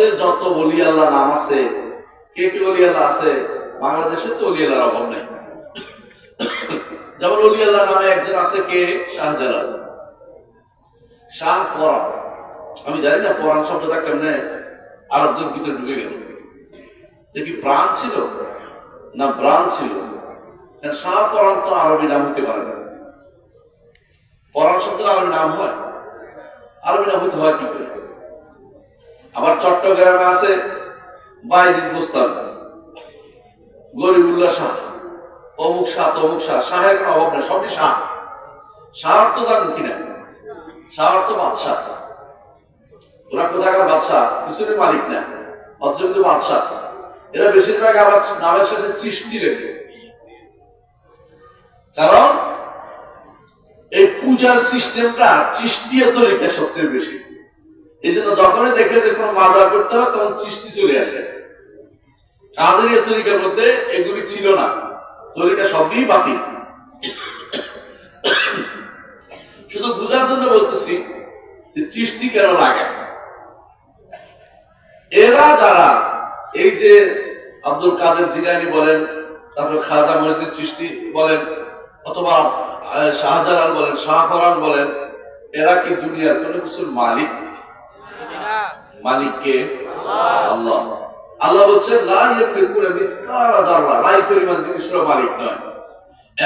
জগতে যত আল্লাহ নাম আছে, কে কে অলি আছে, বাংলাদেশে তো অলি অভাব নেই। যেমন অলি নামে একজন আছে কে? শাহজালাল। শাহ পরাণ আমি জানি না পরাণ শব্দটা কেমনে আরবদের ভিতরে ঢুকে গেল। দেখি প্রাণ ছিল? না প্রাণ ছিল? শাহ পরাণ তো আরবি নাম হতে পারে না। পরাণ শব্দের আরবি নাম হয়। আরবি নাম হতে হয় কি করে? আবার চট্টগ্রামে আছে বাইজিদ মুস্তান গরিবুল্লাহ শাহ, অমুক শাহ, তমুক শাহ, শাহের অভাব নেই, সবই শাহ। শাহ অর্থ জানেন কিনা? শাহ অর্থ বাদশাহ। ওরা কোথাকার বাদশাহ? কিছুরই মালিক না, অথচ কিন্তু বাদশাহ। এরা বেশিরভাগ আবার নামের শেষে চিষ্টি লেখে। কারণ এই পূজার সিস্টেমটা চিস্তিয়া তরিকা সবচেয়ে বেশি। এই জন্য যখনই দেখে যে কোনো মাজার করতে হবে, তখন চিস্তি চলে আসে। আমাদের তরিকার মধ্যে এগুলি ছিল না। তরিকা সবই শুধু জন্য বলতেছি যে চিষ্টি কেন লাগে? এরা যারা এই যে আব্দুল কাদের জিলানি বলেন, তারপর খাজা মহিউদ্দিন চিষ্টি বলেন, অথবা শাহজালাল বলেন শাহফরান বলেন, এরা কি দুনিয়ার কোনো কিছুর মালিক? মালিককে আল্লাহ। আল্লাহ যাররা লাই পরিমাণ মালিক নয়।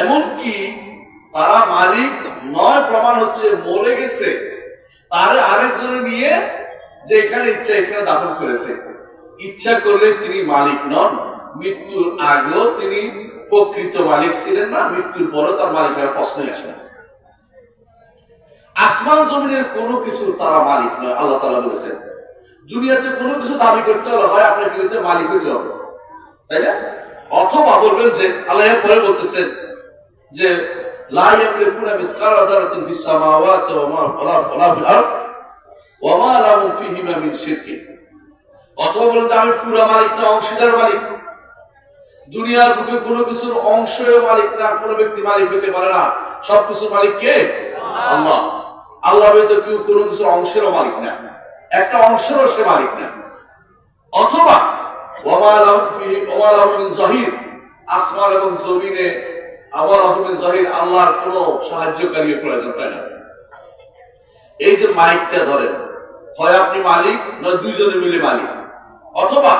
এমনকি তারা মালিক নয়, প্রমাণ হচ্ছে মরে গেছে। তারে আরেকজনে নিয়ে ইচ্ছা, এখানে দাফন করেছে। ইচ্ছা করলে তিনি মালিক নন। মৃত্যুর আগেও তিনি প্রকৃত মালিক ছিলেন না, মৃত্যুর পরে তার মালিকের প্রশ্নই আসে না। আসমান জমিনের কোনো কিছু তারা মালিক নয়, আল্লাহ তালা বলেছেন। দুনিয়াতে কোনো কিছু দাবি করতে হলে হয় আপনার কিন্তু মালিক হইতে হবে। তাই না? অথবা বলবেন যে, আল্লাহ পরে বলতেছেন যে সবকিছুর মালিক কে? আল্লাহ। আল্লাহ ব্যতীত কেউ কোনো কিছুর অংশেরও মালিক না। একটা অংশেরও সে মালিক না। অথবা যাহির আসমান এবং জমিনে আমার জাহির আল্লাহর কোনো সাহায্যকারী প্রয়োজন পায় না। এই যে মাইকটা ধরেন, হয় আপনি মালিক নয় দুইজনে মিলে মালিক? অথবা,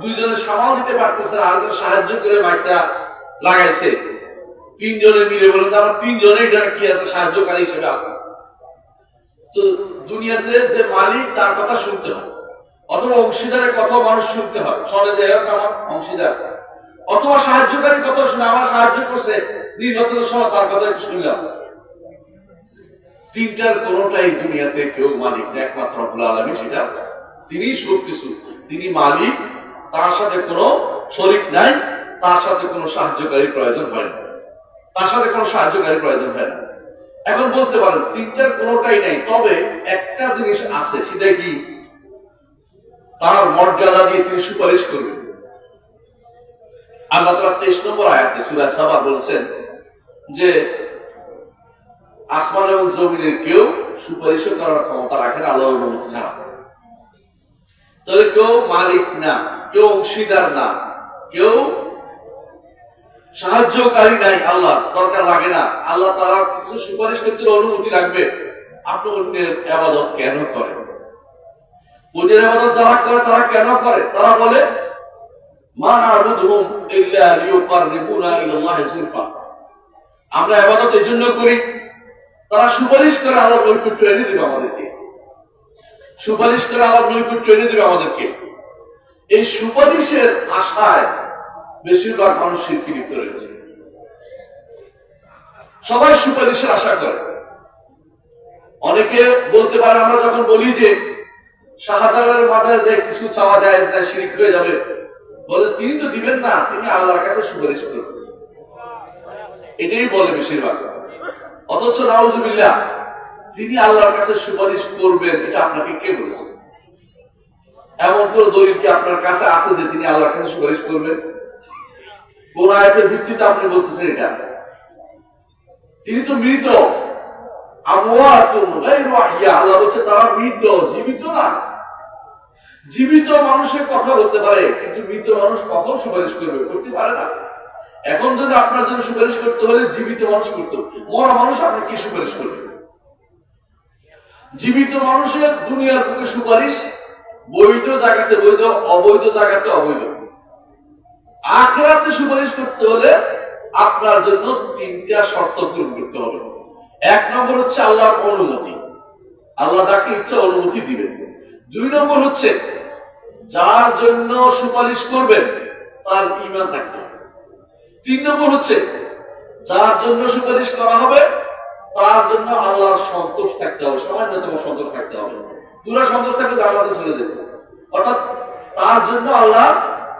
দুইজনে সামাল দিতে পারতেছে আরেকজন সাহায্য করে মাইকটা লাগাইছে। তিনজনে মিলে বলেন যে আমরা তিনজনে এটা কি আছে, সাহায্যকারী হিসেবে আছে। দুনিয়াতে যে মালিক, তার কথা শুনতে হয়। অথবা অংশীদারের কথা মানুষ শুনতে হয়। শোনে যে আমার অংশীদার। অথবা সাহায্যকারী কথা শুনে আমার সাহায্য করছে। নির্বাচনের সময় তার কথা শুনলাম। তিনটার কোনটাই দুনিয়াতে কেউ মালিক একমাত্র সেটা। তিনি সব কিছু তিনি মালিক, তার সাথে কোনো শরিক নাই, তার সাথে কোনো সাহায্যকারী প্রয়োজন হয় না। তার সাথে কোনো সাহায্যকারী প্রয়োজন হয় না। এখন বলতে পারেন, তিনটার কোনোটাই নাই, তবে একটা জিনিস আছে, সেটা কি? তার মর্যাদা দিয়ে তিনি সুপারিশ করবেন। আল্লাহ তাআলা 23 নম্বর আয়াতে সূরা সাবা যে, আসমান এবং জমিনের কেউ সুপারিশ করার ক্ষমতা রাখে না, আল্লাহর অনুমতি ছাড়া। তাহলে কেউ মালিক না, কেউ অংশীদার না, কেউ সাহায্যকারী নাই, আল্লাহ, দরকার লাগে না। আল্লাহ তারা কিছু সুপারিশ করতে অনুমতি লাগবে। আপনি অন্যের আবাদত কেন করেন? অন্যের আবাদত যারা করে, তারা কেন করে? তারা বলে, মা না'বুদুহুম ইল্লা আমরা ইবাদত এই জন্য করি, তারা সুপারিশ করে নৈকট্য এনে দেবে আমাদেরকে। সুপারিশ করে আল্লাহর নৈকট্য এনে দেবে আমাদেরকে। এই সুপারিশের আশায় বেশিরভাগ মানুষ শিরকি লিপ্ত রয়েছে। সবাই সুপারিশের আশা করে। অনেকে বলতে পারে, আমরা যখন বলি যে শাহজালালের মাথায় যে কিছু চাওয়া যায় না শিরিক হয়ে যাবে, বলে তিনি তো দিবেন না, তিনি আল্লাহর কাছে সুপারিশ করবেন। এটাই বলে বেশিরভাগ। অথচ নাউজুবিল্লাহ, তিনি আল্লাহর কাছে সুপারিশ করবেন, এটা আপনাকে কে বলেছে? এমন কোন কি আপনার কাছে আছে যে তিনি আল্লাহর কাছে সুপারিশ করবেন? কোন আয়াতের ভিত্তিতে আপনি বলতেছেন এটা? তিনি তো মৃত। আল্লাহ বলছে, তারা মৃত, জীবিত না। জীবিত মানুষের কথা বলতে পারে, কিন্তু মৃত মানুষ কখন সুপারিশ করবে? করতে পারে না। এখন যদি আপনার জন্য সুপারিশ করতে হলে জীবিত মানুষ করতে। মরা মানুষ আপনার কি সুপারিশ করবে জীবিত মানুষের দুনিয়ার বুকে সুপারিশ বৈধ জায়গাতে বৈধ, অবৈধ জায়গাতে অবৈধ। আখরাতে সুপারিশ করতে হলে আপনার জন্য তিনটা শর্ত পূরণ করতে হবে। এক নম্বর হচ্ছে আল্লাহর অনুমতি। আল্লাহ যাকে ইচ্ছা অনুমতি দিবেন। দুই নম্বর হচ্ছে, যার জন্য সুপারিশ করবেন, তার ইমান থাকতে হবে। তিন নম্বর হচ্ছে, যার জন্য সুপারিশ করা হবে, তার জন্য আল্লাহর সন্তোষ থাকতে হবে। সামান্যতম সন্তোষ থাকতে হবে। পুরো সন্তোষ থাকলে জান্নাতে চলে যেত অর্থাৎ তার জন্য আল্লাহ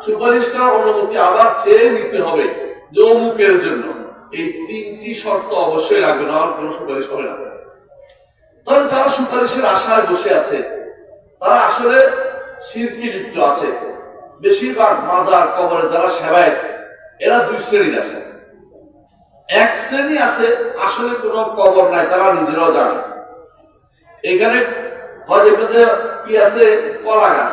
সুপারিশ করার অনুমতি আবার চেয়ে নিতে হবে যে অমুকের জন্য। এই তিনটি শর্ত অবশ্যই রাখবে না কোনো সুপারিশ হবে না। তাহলে যারা সুপারিশের আশায় বসে আছে, তারা আসলে শিরকি লিপ্ত আছে। বেশিরভাগ মাজার কবরে যারা সেবায় এরা দুই শ্রেণির আছে। এক শ্রেণি আছে, আসলে কোনো কবর নাই, তারা নিজেরাও জানে। এখানে হয় দেখবেন যে কি আছে কলা গাছ।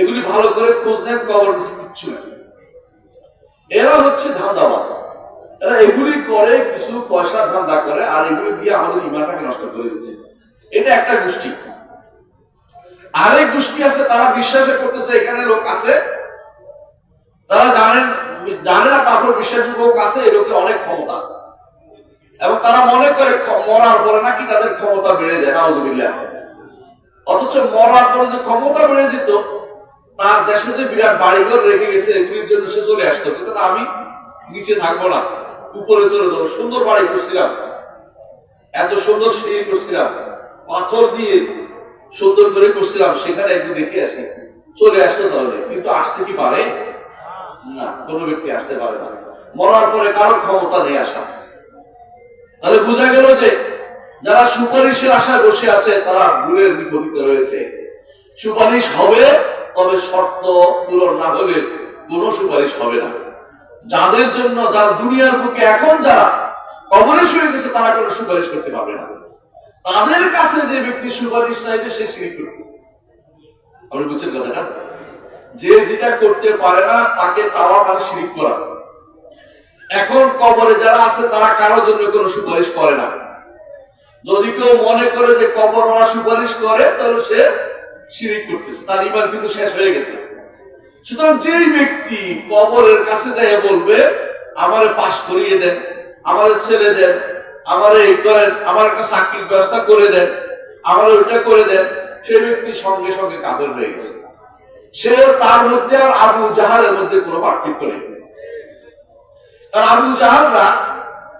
এগুলি ভালো করে খোঁজ নেন, কবর দিচ্ছে কিচ্ছু না এরা হচ্ছে ধান্দাবাজ। এরা এগুলি করে, কিছু পয়সার ধান্দা করে, আর এগুলি দিয়ে আমাদের ইমানটাকে নষ্ট করে দিচ্ছে। এটা একটা গোষ্ঠী। আরেক গোষ্ঠী আছে, তারা বিশ্বাসে করতেছে, এখানে লোক আছে। তারা জানেন, জানে না, তারপর বিশ্বাসী লোক আছে, এই লোকের অনেক ক্ষমতা। এবং তারা মনে করে মরার পরে নাকি তাদের ক্ষমতা বেড়ে যায়, নাউজুবিল্লাহ। অথচ মরার পরে যে ক্ষমতা বেড়ে যেত তার দেশে যে বিরাট বাড়িঘর রেখে গেছে, এগুলির জন্য সে চলে আসতো কিন্তু আমি নিচে থাকব না, উপরে চলে যাব। সুন্দর বাড়ি করছিলাম। এত সুন্দর সিঁড়ি করছিলাম। পাথর দিয়ে সুন্দর করে করছিলাম। সেখানে একটু দেখে আসি। চলে আসতো তাহলে। কিন্তু আসতে কি পারে? না, কোনো ব্যক্তি আসতে পারে না। মরার পরে কারোর ক্ষমতা নেই আসা তাহলে বোঝা গেল যে যারা সুপারিশের আশায় বসে আছে, তারা ভুলের বিপরীতে রয়েছে। সুপারিশ হবে তবে শর্ত পূরণ না হলে কোনো সুপারিশ হবে না। যাদের জন্য যারা দুনিয়ার বুকে এখন যারা কবরে শুয়ে গেছে, তারা কোনো সুপারিশ করতে পারবে না। তাদের কাছে যে ব্যক্তি সুপারিশ চাইবে, সে সিঁড়ি করছে আপনি বুঝছেন কথাটা? যে যেটা করতে পারে না, তাকে চাওয়া মানে শিরিক করা এখন কবরে যারা আছে, তারা কারোর জন্য কোনো সুপারিশ করে না। যদি কেউ মনে করে যে কবর সুপারিশ করে, তাহলে সে শিরিক করতেছে, তার ইমান কিন্তু শেষ হয়ে গেছে। সুতরাং যেই ব্যক্তি কবরের কাছে যাই বলবে, আমারে পাশ করিয়ে দেন, আমার ছেলে দেন, আমার এই করেন, আমার একটা চাকরির ব্যবস্থা করে দেন, আমার ওইটা করে দেন, সেই ব্যক্তি সঙ্গে সঙ্গে কাদের হয়ে গেছে। সে তার মধ্যে আর আবু জাহালের মধ্যে কোনো পার্থক্য নেই। কারণ আবু জাহালরা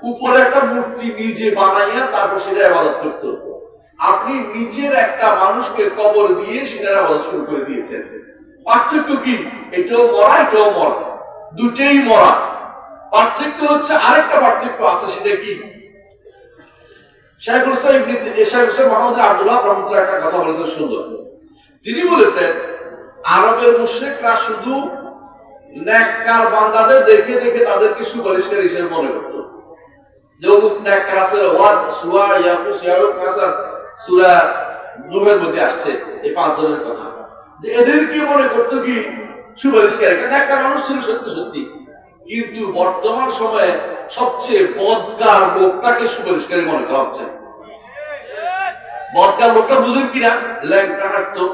উপরে একটা মূর্তি নিজে বানাইয়া তারপর সেটা আবাদত করত। আপনি নিজের একটা মানুষকে কবর দিয়ে সেটার আবাদত শুরু করে দিয়েছেন। পার্থক্য কি? এটাও মরা এটাও মরা। দুটেই মরা। পার্থক্য হচ্ছে আরেকটা পার্থক্য আছে, সেটা কি? ইসলাম ইবনে শাইখুল ইসলাম মোহাম্মদ আব্দুল্লাহ রহমতুল্লাহ একটা কথা বলেছেন, সুন্দর। তিনি বলেছেন, আরবের মুশরিকরা শুধু নেককার বান্দাদের দেখে দেখে তাদেরকে সুপারিশকারী হিসেবে মনে করত। যে অমুক নেককার আছে, ওয়াদ, সুয়া ইয়াকুস ইয়ারুক কাসার সূরা নূহের মধ্যে আসছে এই পাঁচজনের কথা। যে এদেরকে মনে করত কি সুপারিশকারী একটা মানুষ ছিল সত্যি সত্যি। কিন্তু বর্তমান সময়ে সবচেয়ে বদকার লোকটাকে সুপারিশকারী মনে করা হচ্ছে। বদকার লোকটা বুঝেন কিনা? ল্যাংটা হাঁটতো,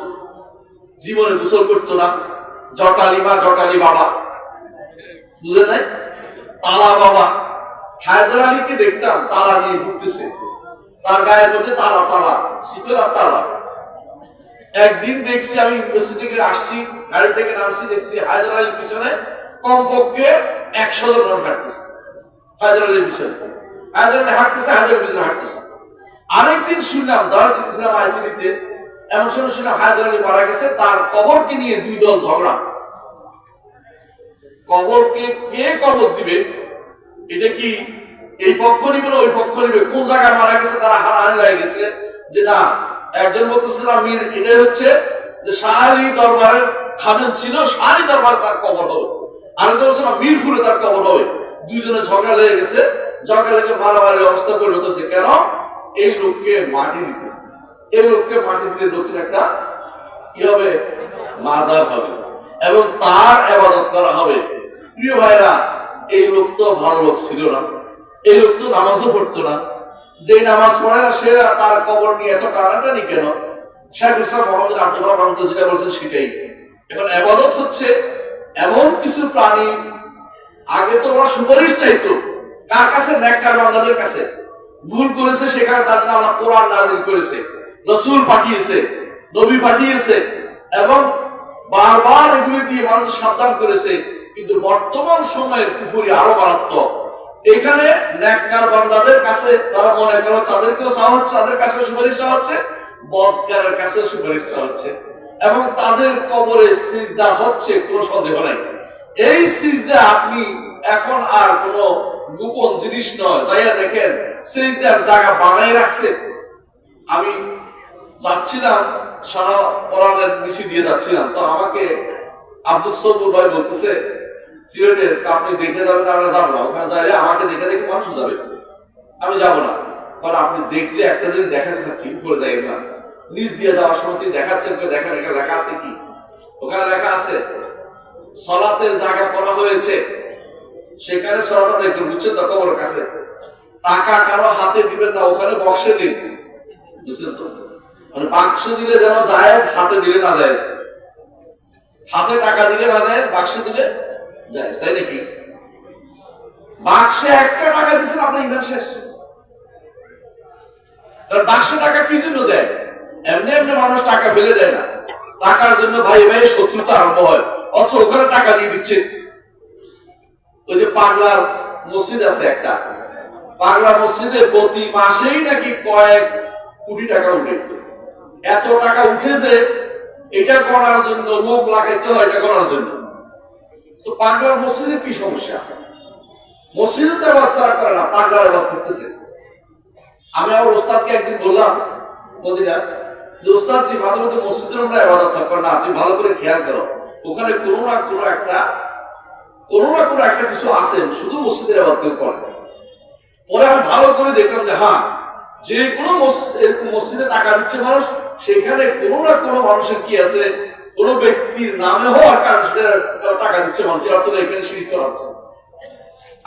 জীবনে গোসল করতো না। জটালি মা, জটালি বাবা। বুঝে নাই? তালা বাবা। হায়দার আলীকে দেখতাম, তালা নিয়ে ঘুরতেছে। তার গায়ের মধ্যে তালা তালা, শীতের আর একদিন দেখছি আমি ইউনিভার্সিটি থেকে আসছি, গাড়ি থেকে নামছি, দেখছি হায়দার আলীর পিছনে কমপক্ষে একশো জন মানুষ হাঁটতেছে। হায়দার আলীর পিছনে। হায়দার আলী হাঁটতেছে, হায়দার পিছনে হাঁটতেছে। আরেকদিন শুনলাম ধরা দিতেছিলাম আইসিডিতে, এমন সময় শুনে হায়দার আলী মারা গেছে, তার কবরকে নিয়ে দুই দল ঝগড়া। কবরকে কে কবর দিবে? এটা কি এই পক্ষ নিবে না ওই পক্ষ নিবে কোন জায়গায় মারা গেছে তারা হারাহারি হয়ে গেছে? যে না, একজন বলতেছে না মীর এটাই হচ্ছে যে শাহালি দরবারের খাদেন ছিল, শাহালি দরবারে তার কবর হবে। আরেকজন বলছে না মিরপুরে তার কবর হবে। দুইজনে ঝগড়া লেগে গেছে। ঝগড়া লেগে মারামারি অবস্থা করে হতেছে কেন? এই লোককে মাটি দিতে। এই লোককে মাটি দিলে লোকের একটা কি হবে? মাজার হবে। এবং তার আবাদত করা হবে। প্রিয় ভাইরা, এই লোক তো ভালো লোক ছিল না। এই লোক তো নামাজও পড়তো না। যে নামাজ পড়ে না, সে তার কবর নিয়ে এত টানাটানি কেন? শেখ ইসলাম মোহাম্মদ আব্দুল্লাহ রহমত যেটা বলছেন সেটাই। এখন আবাদত হচ্ছে এমন কিছু প্রাণী, আগে তো ওরা সুপারিশ চাইতো, কার কাছে? নেককার বান্দাদের কাছে। ভুল করেছে সেখানে জন্য আল্লাহ কোরআন নাজিল করেছে, রসুল পাঠিয়েছে, নবী পাঠিয়েছে, এবং বারবার এগুলি দিয়ে মানুষ সাবধান করেছে, কিন্তু বর্তমান সময়ের পুকুরি আরও মারাত্মক। এখানে নেককার বান্দাদের কাছে তারা মনে করো তাদেরকেও চাওয়া হচ্ছে, তাদের কাছে সুপারিশ চাওয়া হচ্ছে, বদকারের কাছে সুপারিশ চাওয়া হচ্ছে। এবং তাদের কবরে সিজদা হচ্ছে কোনো সন্দেহ নাই। এই সিজদা আপনি এখন আর কোন গোপন জিনিস নয়, যাইয়া দেখেন, সিজদার জায়গা বানাই রাখছে। আমি যাচ্ছিলাম, সারা পরাণের নিচে দিয়ে যাচ্ছিলাম। তো আমাকে আব্দুল সবুর ভাই বলতেছে সিলেটে আপনি দেখে যাবেন, আমরা যাব না। ওখানে যাইলে আমাকে দেখে দেখে মানুষ যাবে। আমি যাব না। কারণ আপনি দেখলে একটা জিনিস দেখাতে চাচ্ছি, উপরে যাই না নিচ দিয়ে যাওয়ার সময় তিনি দেখাচ্ছেন দেখেন এখানে লেখা আছে কি? ওখানে লেখা আছে সলাতের জায়গা করা হয়েছে। সেখানে সলাতা দেখবেন বুঝছেন তো কবরের কাছে? টাকা কারও হাতে দিবেন না, ওখানে বক্সে দিন। বুঝছেন তো? মানে বাক্স দিলে যেন জায়েজ, হাতে দিলে না জায়েজ। হাতে টাকা দিলে না জায়েজ, বাক্সে দিলে জায়েজ তাই নাকি? বাক্সে একটা টাকা দিচ্ছেন আপনার শেষ। কারণ বাক্সে টাকা কি জন্য দেয়? এমনি এমনি মানুষ টাকা ফেলে দেয় না। টাকার জন্য ভাই ভাই শত্রুতা আরম্ভ হয়। অথচ ওখানে টাকা দিয়ে দিচ্ছে। ওই যে পাগলার মসজিদ আছে একটা। পাগলা মসজিদে প্রতি মাসেই নাকি কয়েক কোটি টাকা উঠে। এত টাকা উঠে যে এটা করার জন্য লোক লাগাইতে হয়, এটা করার জন্য। তো পাগলার মসজিদের কি সমস্যা? মসজিদে তো আবার তারা করে না পাগলার আবার করতেছে। আমি আমার ওস্তাদকে একদিন বললাম, মদিনা, যে ওস্তাদ জি মাঝে মধ্যে মসজিদের আমরা আবাদত থাকব না আপনি ভালো করে খেয়াল করো। ওখানে কোনো না কোনো একটা, কোনো না কোনো একটা কিছু আছে, শুধু মসজিদের আবাদ কেউ করে। পরে আমি ভালো করে দেখলাম যে হ্যাঁ যে কোনো মসজিদে টাকা দিচ্ছে মানুষ, সেখানে কোনো না কোনো মানুষের কি আছে? কোন ব্যক্তির নামে হওয়ার কারণে সেটা টাকা দিচ্ছে মানুষ অর্থ এখানে শিরিক করা হচ্ছে।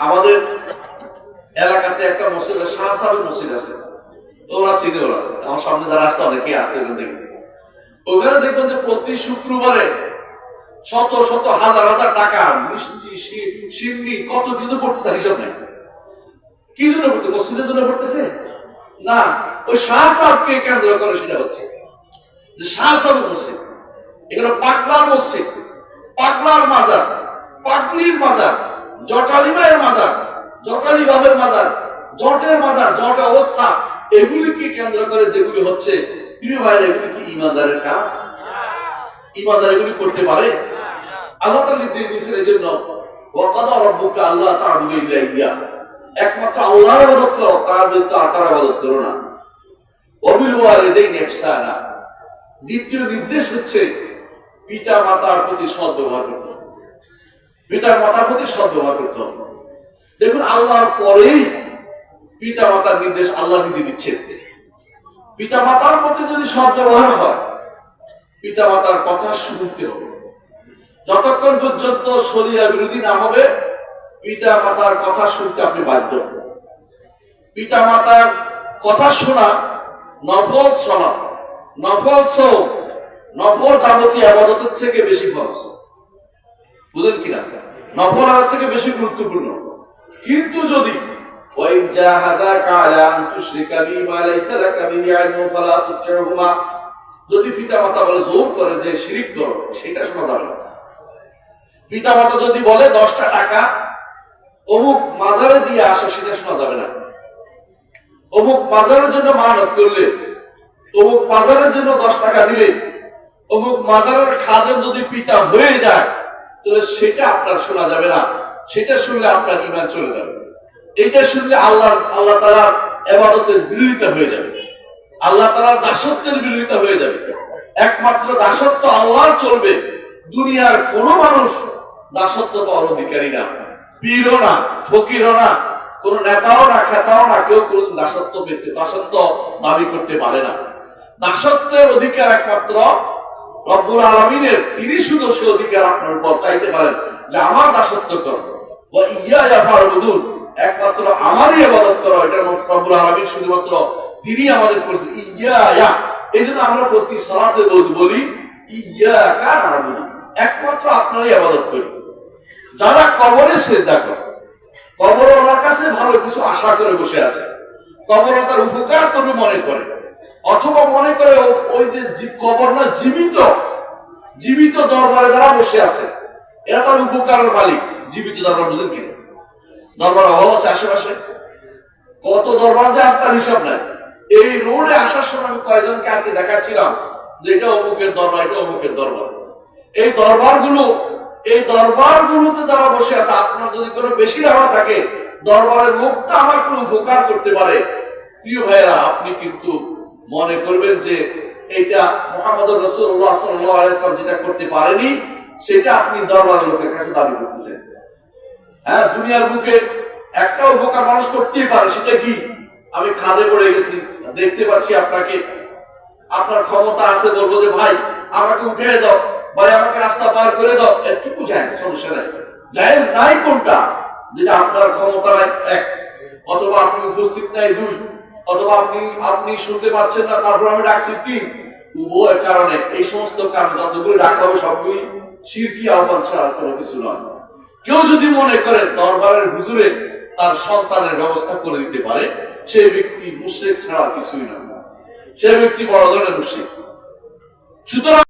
আমাদের এলাকাতে একটা মসজিদ শাহ সাহেবের মসজিদ আছে। ওরা চিনে ওরা। আমার সামনে যারা আসছে, অনেকেই আসছে ওখান থেকে। ওখানে দেখবেন যে প্রতি শুক্রবারে শত শত হাজার হাজার টাকা, মিষ্টি সিন্নি, কত কিছু পড়তেছে হিসাব নেই। কি জন্য পড়তে মসজিদের জন্য পড়তেছে? না, ওই শাহ সাহেবকে কেন্দ্র করে সেটা হচ্ছে। শাহ সাহেবের মসজিদ। এখানে পাগলার মসজিদ, পাগলার মাজার, পাগলির মাজার, জটালি মায়ের মাজার, জটালি বাবের মাজার, জটের মাজার, জট অবস্থা। এগুলিকে কেন্দ্র করে যেগুলি হচ্ছে, প্রিয় ভাইরা এগুলি কি ইমানদারের কাজ? ইমানদার এগুলি করতে পারে? আল্লাহ তাআলা নির্দেশ দিয়েছেন এই জন্য ওয়াকাদা রাব্বুকা আল্লাহ তা'বুদু ইল্লা ইয়্যা একমাত্র আল্লাহর ইবাদত করো, তার ব্যতীত আর কারও করো না। ওয়াবিল ওয়ালিদাইনি ইহসানা। দ্বিতীয় নির্দেশ হচ্ছে পিতা মাতার প্রতি সৎ ব্যবহার করতে হবে। পিতা মাতার প্রতি সৎ ব্যবহার করতে হবে। দেখুন, আল্লাহর পরেই পিতা মাতার নির্দেশ আল্লাহ নিজে দিচ্ছেন। পিতা মাতার প্রতি যদি সৎ ব্যবহার হয়, পিতা মাতার কথা শুনতে হবে। যতক্ষণ পর্যন্ত শরিয়া বিরোধী না হবে, পিতা মাতার কথা শুনতে আপনি বাধ্য। পিতা মাতার কথা শোনা নফল শোনা নফল সৌ নফল যাবতীয় আবাদতের থেকে বেশি খরচ বুঝলেন কিনা? নফল আবাদ থেকে বেশি গুরুত্বপূর্ণ। কিন্তু যদি যদি পিতা মাতা বলে জোর করে যে শিরিক সেটা শোনা যাবে না। পিতা মাতা যদি বলে দশটা টাকা অমুক মাজারে দিয়ে আসো, সেটা শোনা যাবে না। অমুক মাজারের জন্য মানত করলে, অমুক মাজারের জন্য দশ টাকা দিলে অমুক মাজারের খাদেম যদি পিতা হয়ে যায়, তাহলে সেটা আপনার শোনা যাবে না। সেটা শুনলে আপনার ইমান চলে যাবে। এটা শুনলে আল্লাহ আল্লাহ তালার এবাদতের বিরোধিতা হয়ে যাবে। আল্লাহ তালার দাসত্বের বিরোধিতা হয়ে যাবে। একমাত্র দাসত্ব আল্লাহর চলবে। দুনিয়ার কোনো মানুষ দাসত্ব পাওয়ার অধিকারী না। পীরও না, ফকিরও না, কোন নেতাও না, খেতাও না, কেউ কোনো দাসত্ব পেতে, দাসত্ব দাবি করতে পারে না। দাসত্বের অধিকার একমাত্র রব্বুল আলমিনের অধিকার আপনার উপর চাইতে পারেন যে আমার দাসত্ব করো ও জাফার বুদুন একমাত্র আমারই আবাদত করো মধ্যে রব্বুল আলমিন শুধুমাত্র তিনি আমাদের করতে ইয়া ইয়া এই জন্য আমরা প্রতি সলাতে বলি ইয়া কার একমাত্র আপনারই আবাদত করি। যারা কবরে সেজদা করে কবর ওনার কাছে ভালো কিছু আশা করে বসে আছে কবর তার উপকার করবে মনে করে। অথবা মনে করে ওই যে কবর না জীবিত। জীবিত দরবারে যারা বসে আছে, এরা তার উপকারের মালিক। জীবিত দরবার বুঝেন কিনা দরবার অভাব আছে আশেপাশে? কত দরবার যে আসতার হিসাব নাই। এই রোডে আসার সময় আমি কয়েকজনকে আজকে দেখাচ্ছিলাম যে এটা অমুকের দরবার, এটা অমুকের দরবার। এই দরবারগুলো এই দরবার গুলোতে যারা বসে আছে, আপনার যদি কোনো বেশি ধারণা থাকে, দরবারের মুখটা আমার কোনো উপকার করতে পারে। প্রিয় ভাইয়েরা, আপনি কিন্তু মনে করবেন যে এটা মোহাম্মদ রসুল্লাহ সাল্লাম যেটা করতে পারেনি, সেটা আপনি দরবারের লোকের কাছে দাবি করতেছেন। হ্যাঁ দুনিয়ার বুকে একটা উপকার মানুষ করতেই পারে, সেটা কি? আমি খাদে পড়ে গেছি, দেখতে পাচ্ছি আপনাকে। আপনার ক্ষমতা আছে, বলব যে, ভাই, আমাকে উঠে দাও। ভাই, আমাকে রাস্তা পার করে দাও। একটুকু জায়েজ, সমস্যা নাই। জায়েজ নাই কোনটা? যেটা আপনার ক্ষমতা এক, অথবা আপনি উপস্থিত নাই দুই। অথবা আপনি আপনি শুনতে পাচ্ছেন না, তারপর আমি ডাকছি, তিন। উভয় কারণে এই সমস্ত কারণে যতগুলি হবে, সবগুলি আহ্বান ছাড়া কোনো কিছু নয়। কেউ যদি মনে করে দরবারের হুজুরে তার সন্তানের ব্যবস্থা করে দিতে পারে সেই ব্যক্তি মুশ্রিক ছাড়া কিছুই নয় সেই ব্যক্তি বড় ধরনের সুতরাং